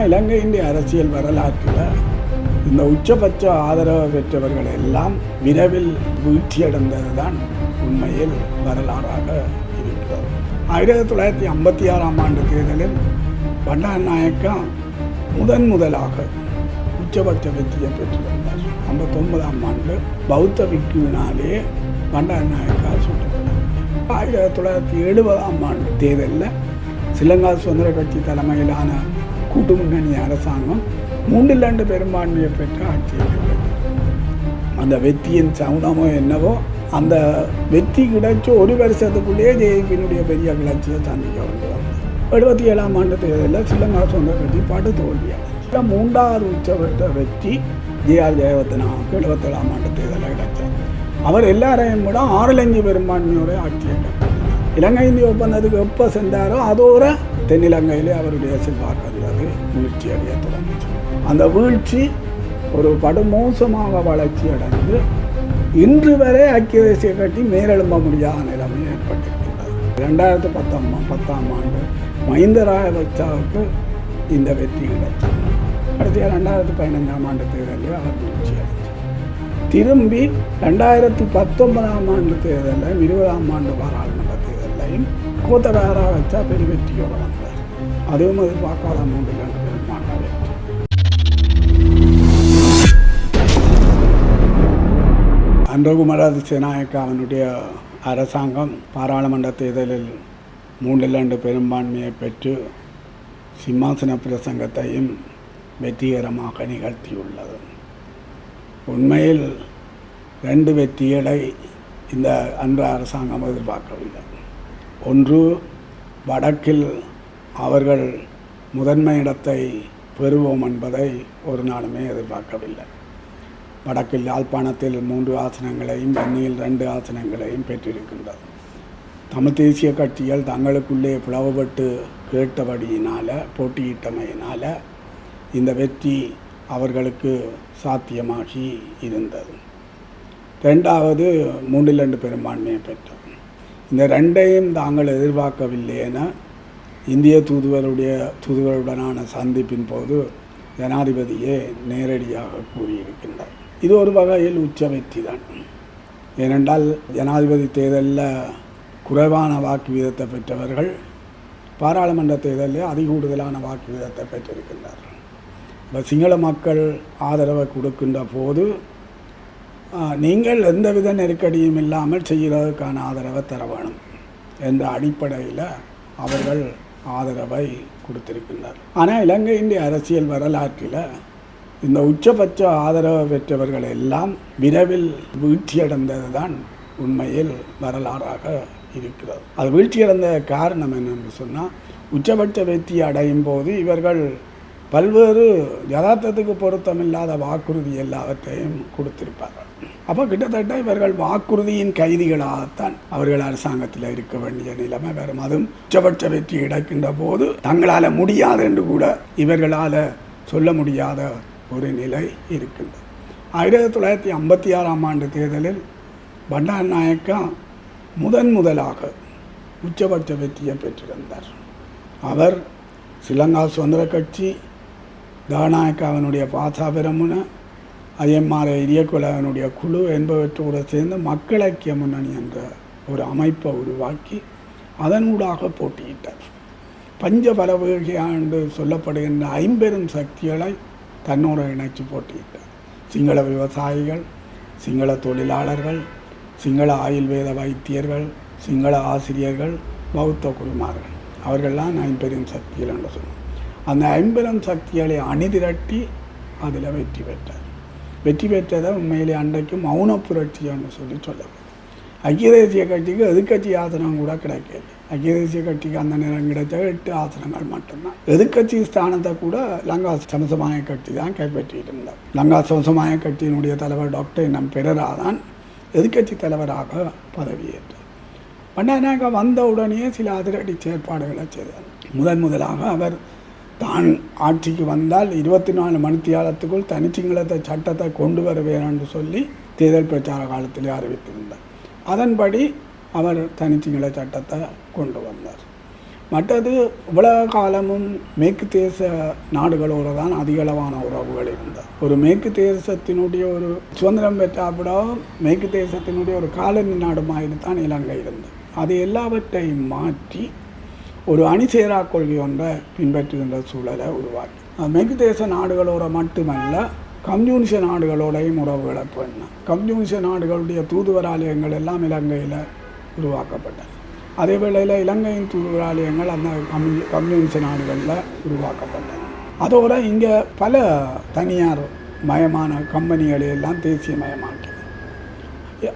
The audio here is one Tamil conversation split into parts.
இலங்கையின் அரசியல் வரலாற்றில் இந்த உச்சபட்ச ஆதரவு பெற்றவர்கள் எல்லாம் விரைவில் வீழ்ச்சியடைந்தது தான் உண்மையில் வரலாறாக இருக்கிறது. ஆயிரத்தி தொள்ளாயிரத்தி ஐம்பத்தி ஆறாம் ஆண்டு தேர்தலில் பண்டார் நாயக்கா முதன் முதலாக உச்சபட்ச வெற்றியை பெற்றிருந்தார் ஐம்பத்தொன்பதாம் ஆண்டு பௌத்த விக்குவினாலே பண்டார் நாயக்கா சுட்டுக்கொண்டார் ஆயிரத்தி தொள்ளாயிரத்தி எழுபதாம் ஆண்டு தேர்தலில் ஸ்ரீலங்கா சுதந்திர கட்சி தலைமையிலான கூட்டு முன்னணி அரசாங்கம் மூன்றில் ரெண்டு பெரும்பான்மையை பெற்று ஆட்சியை அந்த வெற்றியின் சவுனமோ என்னவோ அந்த வெற்றி கிடைச்சி ஒரு வருஷத்துக்குள்ளேயே ஜேபியினுடைய பெரிய கிளர்ச்சியை சந்திக்க வேண்டும் எழுபத்தி ஏழாம் ஆண்டு தேர்தலில் சிலங்கா சுதந்திர கட்சி பாட்டு தோல்வியாச்சு மூன்றாவது உச்சபட்ச வெற்றி ஜே ஆர் ஜெயவர்தனாவுக்கு எழுபத்தேழாம் ஆண்டு தேர்தலில் கிடைச்சார் அவர் எல்லாரையும் விட ஆறிலஞ்சு பெரும்பான்மையோட ஆட்சியை கைப்பற்றினார் இலங்கை இந்திய ஒப்பந்தத்துக்கு எப்போ சென்றாரோ அதோட தென்னிலங்கையிலே அவருடைய செல்வாக்கு வீழ்ச்சி அடைய தொடங்கிச்சு அந்த வீழ்ச்சி ஒரு படுமோசமாக வளர்ச்சி அடைந்து இன்று வரை ஐக்கிய தேசிய கட்சி மேலெழும்ப முடியாத நிலைமை ஏற்பட்டிருக்கின்றது. ரெண்டாயிரத்து பத்தாம் பத்தாம் ஆண்டு மஹிந்த ராஜபக்சாவுக்கு இந்த வெற்றி கிடைச்சது கடைசியாக ரெண்டாயிரத்து பதினஞ்சாம் ஆண்டு தேர்தலில் அவர் வீழ்ச்சி அடைந்தார். திரும்பி ரெண்டாயிரத்து பத்தொன்பதாம் ஆண்டு தேர்தலில் இருபதாம் ஆண்டு பாராளுமன்ற தேர்தலையும் கூத்தராக வச்சா பெரிய வெற்றியோடு வந்தார். அதுவும் எதிர்பார்க்காத மூன்றில் ரெண்டு பெரும்பான்மை வெற்றி. அன்றகுமர அவனுடைய அரசாங்கம் பாராளுமன்ற தேர்தலில் மூன்றில் ரெண்டு பெரும்பான்மையை பெற்று சிம்மாசன பிரசங்கத்தையும் வெற்றிகரமாக நிகழ்த்தியுள்ளது. உண்மையில் ரெண்டு வெற்றிகளை இந்த அன்ற அரசாங்கம் எதிர்பார்க்கவில்லை. ஒன்று வடக்கில் அவர்கள் முதன்மை இடத்தை பெறுவோம் என்பதை ஒரு நாளுமே எதிர்பார்க்கவில்லை. வடக்கில் யாழ்ப்பாணத்தில் மூன்று ஆசனங்களையும் வன்னியில் ரெண்டு ஆசனங்களையும் பெற்றிருக்கின்றது. தமிழ் தேசிய கட்சிகள் தங்களுக்குள்ளே பிளவுபட்டு கேட்டபடியினால் போட்டியிட்டமையினால் இந்த வெற்றி அவர்களுக்கு சாத்தியமாகி இருந்தது. ரெண்டாவது மூன்றில் ரெண்டு பெரும்பான்மையை பெற்றது. இந்த ரெண்டையும் தாங்கள் எதிர்பார்க்கவில்லை என இந்திய தூதுவருடைய தூதுவருடனான சந்திப்பின் போது ஜனாதிபதியே நேரடியாக கூறியிருக்கின்றார். இது ஒரு வகையில் உச்ச வெற்றி தான். ஏனென்றால் ஜனாதிபதி தேர்தலில் குறைவான வாக்கு வீதத்தை பெற்றவர்கள் பாராளுமன்ற தேர்தலில் அதிகூடுதலான வாக்கு வீதத்தை பெற்றிருக்கின்றார்கள். இப்போ சிங்கள மக்கள் ஆதரவை கொடுக்கின்ற போது நீங்கள் எந்தவித நெருக்கடியும் இல்லாமல் செய்கிறதுக்கான ஆதரவை தர வேணும். என்ற அடிப்படையில் அவர்கள் ஆதரவை கொடுத்திருக்கின்றார். ஆனால் இலங்கையின் அரசியல் வரலாற்றில் இந்த உச்சபட்ச ஆதரவு பெற்றவர்கள் எல்லாம் விரைவில் வீழ்ச்சியடைந்தது தான் உண்மையில் வரலாறாக இருக்கிறது. அது வீழ்ச்சியடைந்த காரணம் என்னென்று சொன்னால் உச்சபட்ச வெற்றி அடையும் போது இவர்கள் பல்வேறு யதார்த்தத்துக்கு பொருத்தமில்லாத வாக்குறுதி எல்லாவற்றையும் கொடுத்திருப்பார்கள். அப்போ கிட்டத்தட்ட இவர்கள் வாக்குறுதியின் கைதிகளாகத்தான் அவர்கள் அரசாங்கத்தில் இருக்க வேண்டிய நிலைமை வரும். அதுவும் உச்சபட்ச வெற்றி கிடைக்கின்ற போது தங்களால் முடியாது என்று கூட இவர்களால் சொல்ல முடியாத ஒரு நிலை இருக்கின்றது. ஆயிரத்தி தொள்ளாயிரத்தி ஐம்பத்தி ஆறாம் ஆண்டு தேர்தலில் பண்டார் நாயக்கா முதன் முதலாக உச்சபட்ச வெற்றியை பெற்றிருந்தார். அவர் ஸ்ரீலங்கா சுதந்திர கட்சி தானாயக்காவினுடைய அதே மாதிரி இரியக்குலவனுடைய குழு என்பவற்றோடு சேர்ந்து மக்கள் ஐக்கிய முன்னணி என்ற ஒரு அமைப்பை உருவாக்கி அதனூடாக போட்டியிட்டார். பஞ்ச பலவகையாண்டு சொல்லப்படுகின்ற ஐம்பெரும் சக்திகளை தன்னோடு இணைச்சு போட்டியிட்டார். சிங்கள விவசாயிகள் சிங்கள தொழிலாளர்கள் சிங்கள ஆயுர்வேத வைத்தியர்கள் சிங்கள ஆசிரியர்கள் பௌத்த குருமார்கள். அவர்கள்லாம் ஐம்பெரும் சக்திகள் என்று சொன்னோம். அந்த ஐம்பெரும் சக்திகளை அணிதிரட்டி அதில் வெற்றி பெற்றார். வெற்றி பெற்றதை உண்மையிலே அன்றைக்கு மௌன புரட்சின்னு சொல்லி சொல்லப்படும். ஐக்கிய தேசிய கட்சிக்கு எதிர்கட்சி ஆசனம் கூட கிடைக்கல. ஐக்கிய தேசிய கட்சிக்கு அந்த நேரம் கிடைத்த எட்டு ஆசனங்கள் மட்டும்தான். எதிர்கட்சி ஸ்தானத்தை கூட லங்கா சமசமாய கட்சி தான் கைப்பற்றிட்டு இருந்தார். லங்கா சமசமாய கட்சியினுடைய தலைவர் டாக்டர் நம் பெரரா தான் எதிர்கட்சி தலைவராக பதவியேற்றார். பண்டாநாயக்கா வந்த உடனே சில அதிரடி செயற்பாடுகளை செய்தார். முதன் முதலாக அவர் தான் ஆட்சிக்கு வந்தால் இருபத்தி நாலு மணித்தியாலத்துக்குள் தனிச்சிங்களத்தை சட்டத்தை கொண்டு வர வேணும்னு சொல்லி தேர்தல் பிரச்சார காலத்திலே அறிவித்திருந்தார். அதன்படி அவர் தனிச்சிங்கள சட்டத்தை கொண்டு வந்தார். மற்றது உலக காலமும் மேற்கு தேச நாடுகளோடு தான் அதிகளவான உறவுகள் இருந்தது. ஒரு மேற்கு தேசத்தினுடைய ஒரு சுதந்திரம் பெற்றாப்பட மேற்கு தேசத்தினுடைய ஒரு காலனி நாடு மாதிரி தான் இலங்கை இருந்தது. அது எல்லாவற்றையும் மாற்றி ஒரு அணிசேரா கொள்கை ஒன்றை பின்பற்றுகின்ற சூழலை உருவாக்கி. மேற்கு தேச நாடுகளோட மட்டுமல்ல கம்யூனிச நாடுகளோடையும் உறவுகளை பண்ண கம்யூனிச நாடுகளுடைய தூதுவராலயங்கள் எல்லாம் இலங்கையில் உருவாக்கப்பட்டன. அதே வேளையில் இலங்கையின் தூதுவராலயங்கள் அந்த கம்யூ கம்யூனிச நாடுகளில் உருவாக்கப்பட்டன. அதோட இங்கே பல தனியார் மயமான கம்பெனிகளை எல்லாம் தேசியமயமாக்கின.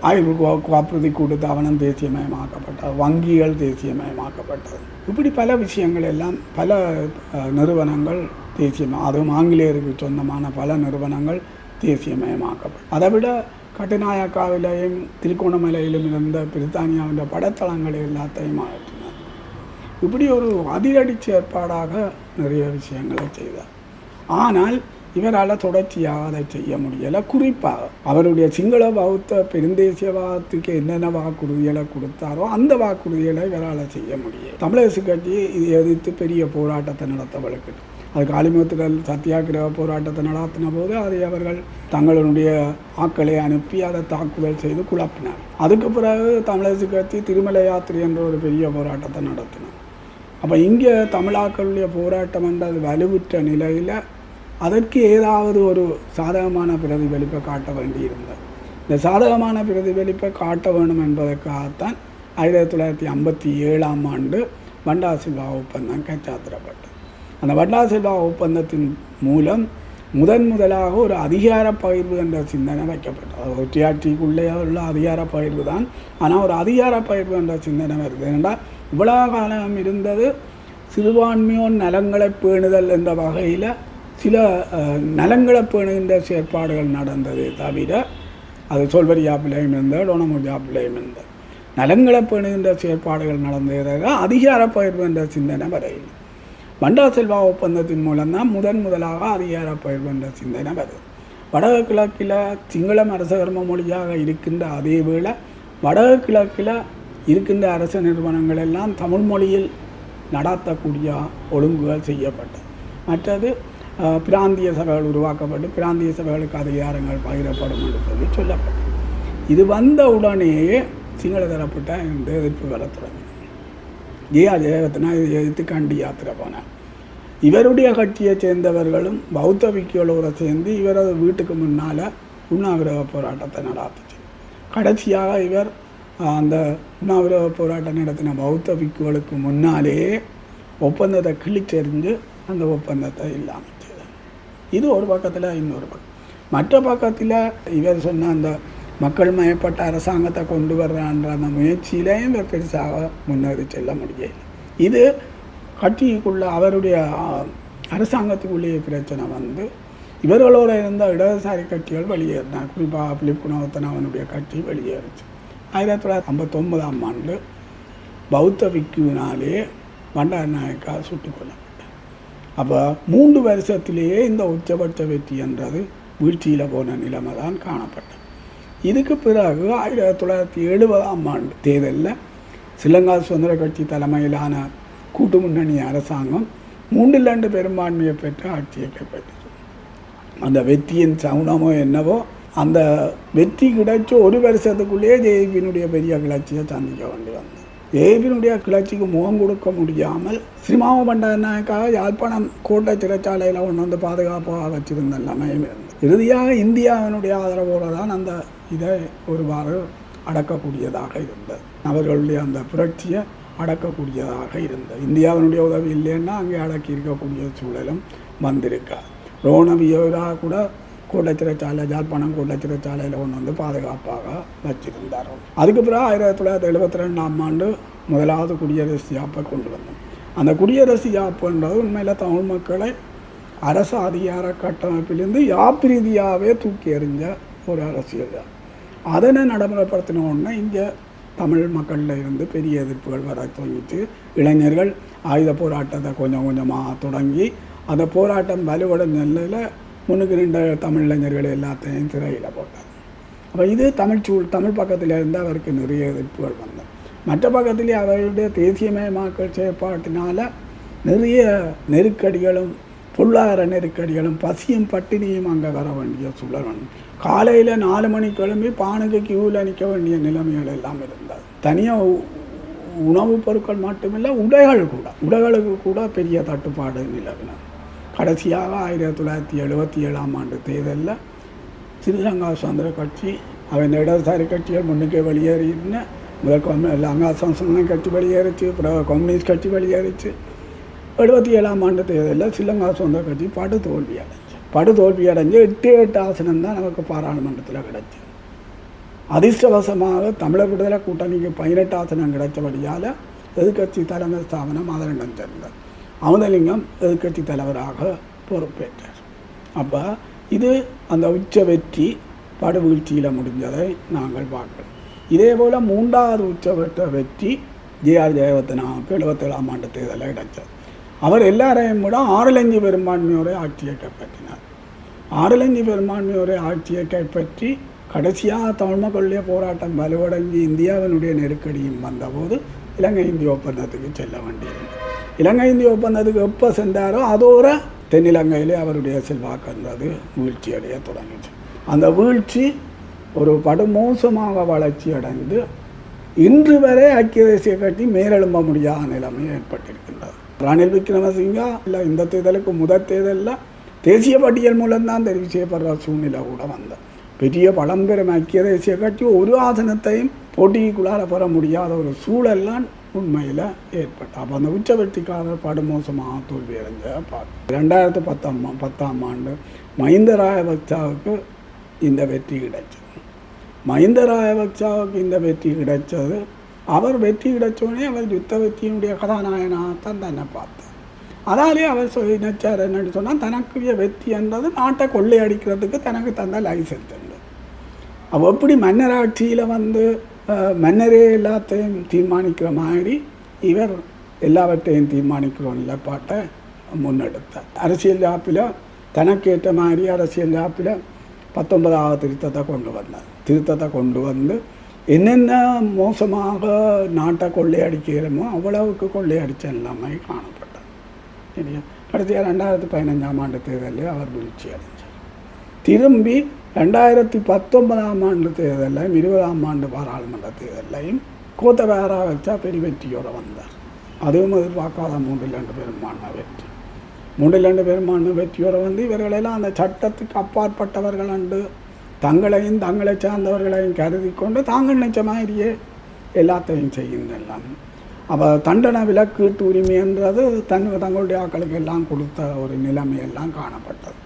ஆய்வு கோ- காப்புறுதி கூட்டுத்தாபனம் தேசியமயமாக்கப்பட்டது வங்கிகள் தேசியமயமாக்கப்பட்டது. இப்படி பல விஷயங்கள் எல்லாம் பல நிறுவனங்கள் தேசியமாக அதுவும் ஆங்கிலேயருக்கு சொந்தமான பல நிறுவனங்கள் தேசியமயமாக்கப்பட்டது அதை விட கட்டுநாயக்காவிலையும் திருகோணமலையிலும் இருந்த பிரித்தானியாவின் படத்தளங்களை எல்லாத்தையும் அகற்றினார். இப்படி ஒரு அதிரடி செயற்பாடாக நிறைய விஷயங்களை செய்தார். ஆனால் இவரால் தொடர்ச்சியாக அதை செய்ய முடியலை. குறிப்பாக அவருடைய சிங்கள பௌத்த பெருந்தேசியவாதத்துக்கு என்னென்ன வாக்குறுதிகளை கொடுத்தாரோ அந்த வாக்குறுதிகளை இவரால் செய்ய முடியும் தமிழரசு கட்சி இது எதிர்த்து பெரிய போராட்டத்தை நடத்த அது காளிமுத்துகள் சத்தியாகிரக போராட்டத்தை நடத்தின போது அதை அவர்கள் தங்களுடைய ஆக்களை அனுப்பி அதை தாக்குதல் செய்து குழப்பினார். அதுக்கு பிறகு தமிழரசு கட்சி திருமலை யாத்திரை என்ற ஒரு பெரிய போராட்டத்தை நடத்தினார். அப்போ இங்கே தமிழாக்களுடைய போராட்டம் என்றது வலுவுற்ற நிலையில் அதற்கு ஏதாவது ஒரு சாதகமான பிரதிபலிப்பை காட்ட வேண்டியிருந்தது. இந்த சாதகமான பிரதிபலிப்பை காட்ட வேண்டும் என்பதற்காகத்தான் ஆயிரத்தி தொள்ளாயிரத்தி ஐம்பத்தி ஏழாம் ஆண்டு பண்டாசில்வா ஒப்பந்தம் கைச்சாத்திரப்பட்டது. அந்த வட்டாசில்வா ஒப்பந்தத்தின் மூலம் முதன் முதலாக ஒரு அதிகார பகிர்வு என்ற சிந்தனை வைக்கப்பட்டது. ஒற்றியாட்சிக்குள்ளே உள்ள அதிகார பகிர்வு தான். ஆனால் ஒரு அதிகார பகிர்வு என்ற சிந்தனை வருது. ஏனென்றால் இவ்வளோ காலம் இருந்தது சிறுபான்மையோர் நலங்களை பேணுதல் என்ற வகையில் சில நலங்களை பேணுகின்ற செயற்பாடுகள் நடந்ததே தவிர அது சொல்வரியாப்பிலையும் இருந்தது டோனமுடியாப்பிலையும் இருந்தது. நலங்களை பேணுகின்ற செயற்பாடுகள் நடந்ததாக அதிகார பகிர்வு என்ற சிந்தனை வரையில் வண்டா செல்வா ஒப்பந்தத்தின் மூலம்தான் முதன் முதலாக அதிகார பயிர்வு என்ற சிந்தனை வருது வடக்கு கிழக்கில் சிங்களம் அரசகர்ம மொழியாக இருக்கின்ற அதே வேளை வடக்கு கிழக்கில் இருக்கின்ற அரச நிறுவனங்கள் எல்லாம் தமிழ் மொழியில் நடத்தக்கூடிய ஒழுங்குகள் செய்யப்பட்டது. மற்றது பிராந்திய சபைகள் உருவாக்கப்பட்டு பிராந்திய சபைகளுக்கு அதிகாரங்கள் பகிரப்படும் என்று சொல்லி சொல்லப்பட்டது. இது வந்த உடனேயே சிங்கள தரப்பட்ட இந்த எதிர்ப்பு வர தொடங்கியது. ஜெயா ஜெயரத்னா இதை எதிர்த்து கண்டி யாத்திரை போனார். இவருடைய கட்சியை சேர்ந்தவர்களும் பௌத்த விக்கியோட சேர்ந்து இவரது வீட்டுக்கு முன்னால் உண்ணாவிரத போராட்டத்தை நடாத்துச்சு கடைசியாக இவர் அந்த உண்ணாவிரத போராட்டம் நடத்தின பௌத்த விக்கியோளுக்கு முன்னாலேயே ஒப்பந்தத்தை கிழிச்செறிஞ்சு அந்த ஒப்பந்தத்தை இல்லாமல் இது ஒரு பக்கத்தில் இன்னொரு பக்கம். மற்ற பக்கத்தில் இவர் சொன்ன அந்த மக்கள் மயப்பட்ட அரசாங்கத்தை கொண்டு வர்றான்ற அந்த முயற்சியிலையும் இவர் பெருசாக முன்னேறி செல்ல முடியல இது கட்சிக்குள்ள அவருடைய அரசாங்கத்துக்குள்ளேயே பிரச்சனை வந்து இவர்களோட இருந்த இடதுசாரி கட்சிகள் வெளியேறினார் குறிப்பாக பிலிப் குணவத்தன் அவனுடைய கட்சி வெளியேறுச்சு. ஆயிரத்தி தொள்ளாயிரத்தி ஐம்பத்தொன்பதாம் ஆண்டு பௌத்த விக்குவினாலே பண்டார நாயக்கா அப்போ மூன்று வருஷத்திலேயே இந்த உச்சபட்ச வெற்றி என்றது வீழ்ச்சியில் போன நிலைமை தான் காணப்பட்டது. இதுக்கு பிறகு ஆயிரத்தி தொள்ளாயிரத்தி எழுபதாம் ஆண்டு தேர்தலில் ஸ்ரீலங்கா சுதந்திர கட்சி தலைமையிலான கூட்டு முன்னணி அரசாங்கம் மூன்றில் ரெண்டு பெரும்பான்மையை பெற்று ஆட்சியை கைப்பற்றது அந்த வெற்றியின் சவுனமோ என்னவோ அந்த வெற்றி கிடைச்ச ஒரு வருஷத்துக்குள்ளேயே ஜேபியினுடைய பெரிய கிளர்ச்சியை சந்திக்க வேண்டி வந்தது. தேவினுடைய கிளர்ச்சிக்கு முகம் கொடுக்க முடியாமல் ஸ்ரீமாவ பண்டாரனாக்காக யாழ்ப்பாணம் கோட்டை சிறைச்சாலையில் ஒன்று வந்து பாதுகாப்பாக வச்சிருந்த எல்லாமே இறுதியாக இந்தியாவினுடைய ஆதரவோடு தான் அந்த இதை ஒருவாறு அடக்கக்கூடியதாக இருந்தது. அவர்களுடைய அந்த புரட்சியை அடக்கக்கூடியதாக இருந்தது. இந்தியாவினுடைய உதவி இல்லைன்னா அங்கே அடக்கி இருக்கக்கூடிய சூழலும் வந்திருக்காது. ரோணவியோராக கூட கூட்டச்சிறைச்சாலை ஜாழ்ப்பாணம் கூட்டச்சிறைச்சாலையில் கொண்டு வந்து பாதுகாப்பாக வச்சிருந்தார். அதுக்கு பிறகு ஆயிரத்தி தொள்ளாயிரத்தி எழுபத்தி ரெண்டாம் ஆண்டு முதலாவது குடியரசு யாப்பை கொண்டு வந்தோம். அந்த குடியரசு யாப்புன்றது உண்மையில் தமிழ் மக்களை அரசு அதிகார கட்டமைப்பிலிருந்து யாப்பிரீதியாகவே தூக்கி எறிஞ்ச ஒரு அரசியல். தான் அதனை நடைமுறைப்படுத்தின உடனே இங்கே தமிழ் மக்களில் இருந்து பெரிய எதிர்ப்புகள் வர துவங்கிச்சு. இளைஞர்கள் ஆயுத போராட்டத்தை கொஞ்சம் கொஞ்சமாக தொடங்கி அந்த போராட்டம் வலுவடைந்த நிலையில் முன்னுக்கு ரெண்டு தமிழ் இளைஞர்கள் எல்லாத்தையும் சிறையில் போட்டார் அப்போ இது தமிழ் சூழ் தமிழ் பக்கத்தில் இருந்து அவருக்கு நிறைய எதிர்ப்புகள் வந்தது. மற்ற பக்கத்திலே அவருடைய தேசியமயமாக்கல் செயற்பாட்டினால் நிறைய நெருக்கடிகளும் பொருளாதார நெருக்கடிகளும் பசியும் பட்டினியும் அங்கே வர வேண்டிய சூழல் காலையில் நாலு மணி கிளம்பி பானுக்கு கியூவில் நிற்க வேண்டிய நிலைமைகள் எல்லாம் இருந்தது. தனியாக உணவுப் பொருட்கள் மட்டுமில்லை உடைகள் கூட உடைகளுக்கு கூட பெரிய தட்டுப்பாடு நிலவினது. கடைசியாக ஆயிரத்தி தொள்ளாயிரத்தி எழுபத்தி ஏழாம் ஆண்டு தேர்தலில் ஸ்ரீலங்கா சுதந்திர கட்சி அவன் இடதுசாரி கட்சிகள் முன்னுக்கு வெளியேறின. முதல் கொம் லங்கா சம்சன கட்சி வெளியேறிச்சு அப்புறம் கம்யூனிஸ்ட் கட்சி வெளியேறிச்சு. எழுபத்தி ஏழாம் ஆண்டு தேர்தலில் ஸ்ரீலங்கா சுதந்திர கட்சி படு தோல்வி அடைஞ்சு படு தோல்வி அடைஞ்சு எட்டு எட்டு ஆசனம் தான் நமக்கு பாராளுமன்றத்தில் கிடச்சி. அதிர்ஷ்டவசமாக தமிழர் விடுதலை கூட்டணிக்கு பதினெட்டு ஆசனம் கிடைச்சபடியால் எதிர்கட்சி தலைமை ஸ்தாபனம் அதனிடம் சேர்ந்தது அமுதலிங்கம் எதிர்க்கட்சி தலைவராக பொறுப்பேற்றார். அப்போ இது அந்த உச்ச வெற்றி படுவீழ்ச்சியில் முடிஞ்சதை நாங்கள் பார்க்கிறோம் இதே போல் மூன்றாவது உச்ச வெற்றி ஜேஆர் ஜெயவர்த்தனாவுக்கு எழுபத்தேழாம் ஆண்டு தேர்தலில் கிடைச்சது. அவர் எல்லாரையும் விட ஆறுலஞ்சி பெரும்பான்மையோரை ஆட்சியை கைப்பற்றினார் ஆறுலஞ்சி பெரும்பான்மையோரை ஆட்சியை கைப்பற்றி கடைசியாக தமிழ் மக்களுடைய போராட்டம் வலுவடைஞ்சு இந்தியாவினுடைய நெருக்கடியும் வந்தபோது இலங்கை இந்திய ஒப்பந்தத்துக்கு செல்ல வேண்டியிருந்தது. இலங்கை இந்திய ஒப்பந்தத்துக்கு எப்போ சென்றாரோ அதோட தென்னிலங்கையிலே அவருடைய செல்வாக்கு இருந்தது வீழ்ச்சி அடைய தொடங்கிச்சு. அந்த வீழ்ச்சி ஒரு படுமோசமாக வளர்ச்சி அடைந்து இன்று வரை ஐக்கிய தேசிய கட்சி மேலெழும்ப முடியாத நிலைமை ஏற்பட்டிருக்கின்றது. ரணில் விக்ரமசிங்கா இல்லை இந்த தேர்தலுக்கு முதல் தேர்தலில் தேசிய பட்டியல் மூலம்தான் தெரிவு செய்யப்படுற சூழ்நிலை கூட வந்தது. பெரிய பழம்பெரும் ஐக்கிய தேசிய கட்சி ஒரு ஆசனத்தையும் போட்டிக்குள்ளார பெற முடியாத ஒரு சூழல்லாம் உண்மையில் ஏற்பட்டு அப்போ அந்த உச்ச வெற்றிக்காரர் படுமோசமாக தோல்வி அடைஞ்ச பார்க்க ரெண்டாயிரத்து பத்தாம் பத்தாம் ஆண்டு மஹிந்த ராஜபக்சாவுக்கு இந்த வெற்றி கிடைச்சது. மஹிந்த ராஜபக்சாவுக்கு இந்த வெற்றி கிடைச்சது. அவர் வெற்றி கிடைச்சோடனே அவர் யுத்த வெற்றியினுடைய கதாநாயகனாகத்தான் தன்னை பார்த்தார். அதாலே அவர் சொல்லி நினைச்சார் என்னன்னு சொன்னால் தனக்குரிய வெற்றி என்றது நாட்டை கொள்ளையடிக்கிறதுக்கு தனக்கு தந்த லைசன்ஸ் இருந்தது அவ எப்படி மன்னராட்சியில் வந்து மன்னரே எல்லாத்தையும் தீர்மானிக்கிற மாதிரி இவர் எல்லாவற்றையும் தீர்மானிக்கிற நிலைப்பாட்டை முன்னெடுத்தார் அரசியல் யாப்பில் தனக்கேற்ற மாதிரி அரசியல் யாப்பில் பத்தொன்பதாவது திருத்தத்தை கொண்டு வந்தார். திருத்தத்தை கொண்டு வந்து என்னென்ன மோசமாக நாட்டை கொள்ளையடிக்கிறோமோ அவ்வளவுக்கு கொள்ளையடிச்ச எல்லாமே காணப்பட்டார் சரியா? கடைசியாக ரெண்டாயிரத்தி பதினஞ்சாம் ஆண்டு தேர்தலில் அவர் வீழ்ச்சி அடைஞ்சார் திரும்பி ரெண்டாயிரத்தி பத்தொன்பதாம் ஆண்டு தேர்தலையும் இருபதாம் ஆண்டு பாராளுமன்ற தேர்தலையும் கோத்தபாரா வச்சா பெரிய வெற்றியோடு வந்தார். அதுவும் எதிர்பார்க்காத மூன்றில் ரெண்டு பெரும்பான்மை வெற்றி. மூன்றில் ரெண்டு பெரும்பான்மை வெற்றியோடு வந்து இவர்களெல்லாம் அந்த சட்டத்துக்கு அப்பாற்பட்டவர்கள் அண்டு தங்களையும் தங்களை சார்ந்தவர்களையும் கருதி கொண்டு தாங்கள் நினைச்ச மாதிரியே எல்லாத்தையும் செய்கின்றெல்லாம் அப்போ தண்டனை விலக்கீட்டு உரிமைன்றது தன் தங்களுடைய ஆக்களுக்கு எல்லாம் கொடுத்த ஒரு நிலைமையெல்லாம் காணப்பட்டது.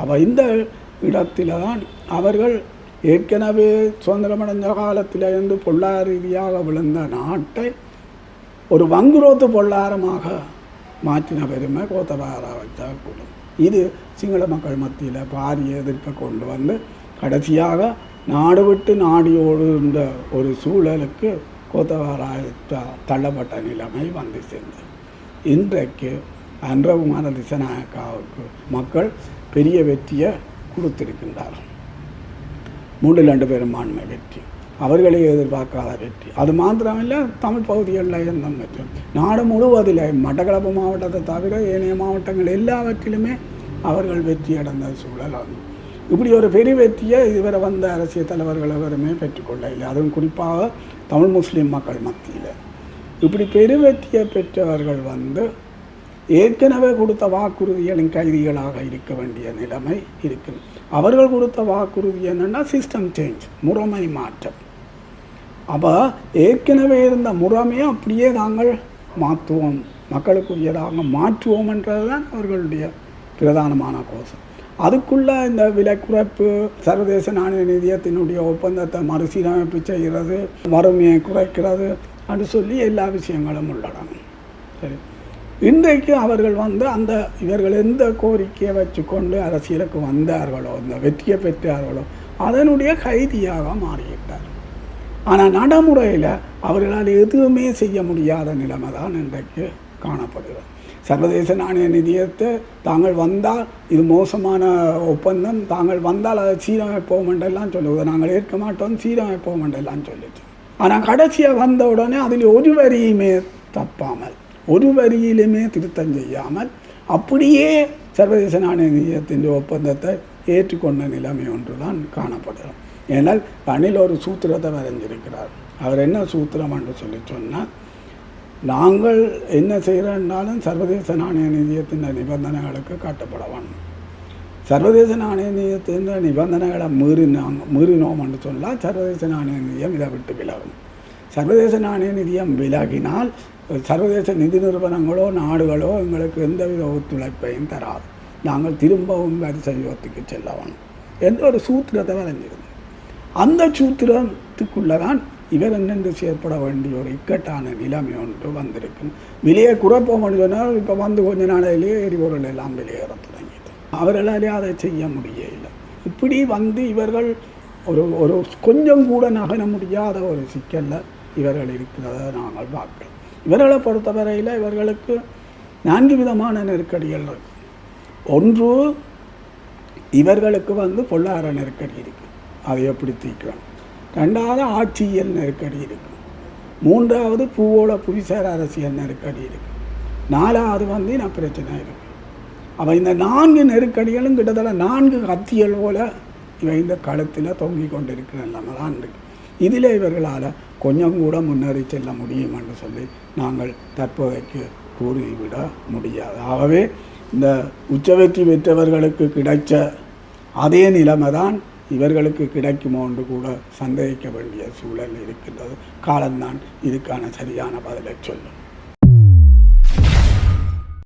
அப்போ இந்த இடத்தில் தான் அவர்கள் ஏற்கனவே சுதந்திரமடைந்த காலத்திலிருந்து பொருளாதார ரீதியாக விழுந்த நாட்டை ஒரு வங்குரோத்து பொருளாதாரமாக மாற்றின பெருமை கோத்தபாரா வச்சா கூடும் இது சிங்கள மக்கள் மத்தியில் பாரிய எதிர்ப்பை கொண்டு வந்து கடைசியாக நாடு விட்டு நாடியோடு இருந்த ஒரு சூழலுக்கு கோத்தபாரா தள்ளப்பட்ட நிலைமை வந்து சேர்ந்தது. இன்றைக்கு அன்றகுமார திசநாயக்காவுக்கு மக்கள் பெரிய வெற்றியை கொடுத்திருக்கின்றார்கள் மூன்றில் ரெண்டு பெரும்பான்மை வெற்றி. அவர்களை எதிர்பார்க்காத வெற்றி. அது மாத்திரமில்லை தமிழ் பகுதிகளில் இருந்தும் வெற்றி. நாடு முழுவதில் மட்டக்களப்பு மாவட்டத்தை தவிர ஏனைய மாவட்டங்கள் எல்லாவற்றிலுமே அவர்கள் வெற்றி அடைந்த சூழல் அது. இப்படி ஒரு பெரிய வெற்றியை இதுவரை வந்த அரசியல் தலைவர்கள் எவருமே பெற்றுக்கொள்ள இல்லை அதுவும் குறிப்பாக தமிழ் முஸ்லீம் மக்கள் மத்தியில். இப்படி பெரு வெற்றியை பெற்றவர்கள் வந்து ஏற்கனவே கொடுத்த வாக்குறுதிகளின் கைதிகளாக இருக்க வேண்டிய நிலைமை இருக்குது. அவர்கள் கொடுத்த வாக்குறுதி என்னென்னா சிஸ்டம் சேஞ்ச் முறைமை மாற்றம். அப்போ ஏற்கனவே இருந்த முறைமையை அப்படியே நாங்கள் மாற்றுவோம். மக்களுக்குரியதாக மாற்றுவோம்ன்றது தான் அவர்களுடைய பிரதானமான கோஷம். அதுக்குள்ளே இந்த விலை குறைப்பு சர்வதேச நாணய நிதியத்தினுடைய ஒப்பந்தத்தை மறுசீரமைப்பு செய்கிறது வறுமையை குறைக்கிறது அப்படி சொல்லி எல்லா விஷயங்களும் உள்ளடங்கும். சரி. இன்றைக்கு அவர்கள் வந்து அந்த இவர்கள் எந்த கோரிக்கையை வச்சுக்கொண்டு அரசியலுக்கு வந்தார்களோ இந்த வெற்றியை பெற்றார்களோ அதனுடைய கைதியாக மாறிவிட்டார் ஆனால் நடைமுறையில் அவர்களால் எதுவுமே செய்ய முடியாத நிலைமை தான் இன்றைக்கு காணப்படுகிறது. சர்வதேச நாணய நிதியத்தை தாங்கள் வந்தால் இது மோசமான ஒப்பந்தம் தாங்கள் வந்தால் அதை சீரமைப்போம் என்றெல்லாம் சொல்லுவது நாங்கள் ஏற்க மாட்டோம் சீரமைப்போம் என்றெல்லாம் சொல்லிட்டு. ஆனால் கடைசியாக வந்த உடனே அதில் ஒரு வரியுமே தப்பாமல் ஒரு வரியிலுமே திருத்தம் செய்யாமல் அப்படியே சர்வதேச நாணய நிதியத்தின் ஒப்பந்தத்தை ஏற்றுக்கொண்ட நிலைமை ஒன்று தான் காணப்படுகிறோம் ஏனால் அணில் ஒரு சூத்திரத்தை வரைஞ்சிருக்கிறார் அவர் என்ன சூத்திரம் என்று சொல்லி சொன்னால் நாங்கள் என்ன செய்கிறோம்னாலும் சர்வதேச நாணய நிதியத்தின் நிபந்தனைகளுக்கு காட்டப்பட வேண்டும் சர்வதேச நாணய நிதியத்தின் நிபந்தனைகளை மீறினாங்க மீறினோம் என்று சொன்னால் சர்வதேச நாணய நிதியம் இதை விட்டு விலகும் சர்வதேச நாணய நிதியம் விலகினால் சர்வதேச நிதி நிறுவனங்களோ நாடுகளோ எங்களுக்கு எந்தவித ஒத்துழைப்பையும் தராது. நாங்கள் திரும்பவும் வரிசை யுகத்துக்கு செல்ல வேணும் எந்த ஒரு சூத்திரத்தை வரைஞ்சிருந்தது அந்த சூத்திரத்துக்குள்ளே தான் இவர் என்னென்று செயற்பட வேண்டிய ஒரு இக்கட்டான நிலைமை ஒன்று வந்திருக்கும். விலையை குறைப்போம் சொன்னால் இப்போ வந்து கொஞ்ச நாளையிலேயே எரிபொருள் எல்லாம் வெளியேற தொடங்கிட்டு அவர்களாலே அதை செய்ய முடியல இப்படி வந்து இவர்கள் ஒரு ஒரு கொஞ்சம் கூட நகர முடியாத ஒரு சிக்கலில் இவர்கள் இருக்கிறத நாங்கள் பார்க்கலாம் இவர்களை பொறுத்தவரையில் இவர்களுக்கு நான்கு விதமான நெருக்கடிகள் இருக்கு. ஒன்று இவர்களுக்கு வந்து பொருளாதார நெருக்கடி இருக்குது அதை எப்படி தீர்க்கலாம்? ரெண்டாவது ஆட்சியியல் நெருக்கடி இருக்குது மூன்றாவது பூவோட புவிசார் அரசியல் நெருக்கடி இருக்குது நாலாவது வந்து இன பிரச்சனை இருக்குது அப்போ இந்த நான்கு நெருக்கடிகளும் கிட்டத்தட்ட நான்கு கத்தியல் போல இவை இந்த களத்தில் தொங்கிக் கொண்டிருக்கிற நிலைமை தான் இருக்கு. இதில் இவர்களால் கொஞ்சம் கூட முன்னேறி செல்ல முடியும் என்று சொல்லி நாங்கள் தற்போதைக்கு கூறிவிட முடியாது. ஆகவே இந்த உச்ச வெற்றி பெற்றவர்களுக்கு கிடைச்ச அதே நிலைமை தான் இவர்களுக்கு கிடைக்குமோ என்று கூட சந்தேகிக்க வேண்டிய சூழல் இருக்கின்றது. காலம்தான் இதுக்கான சரியான பதிலை சொல்லும்.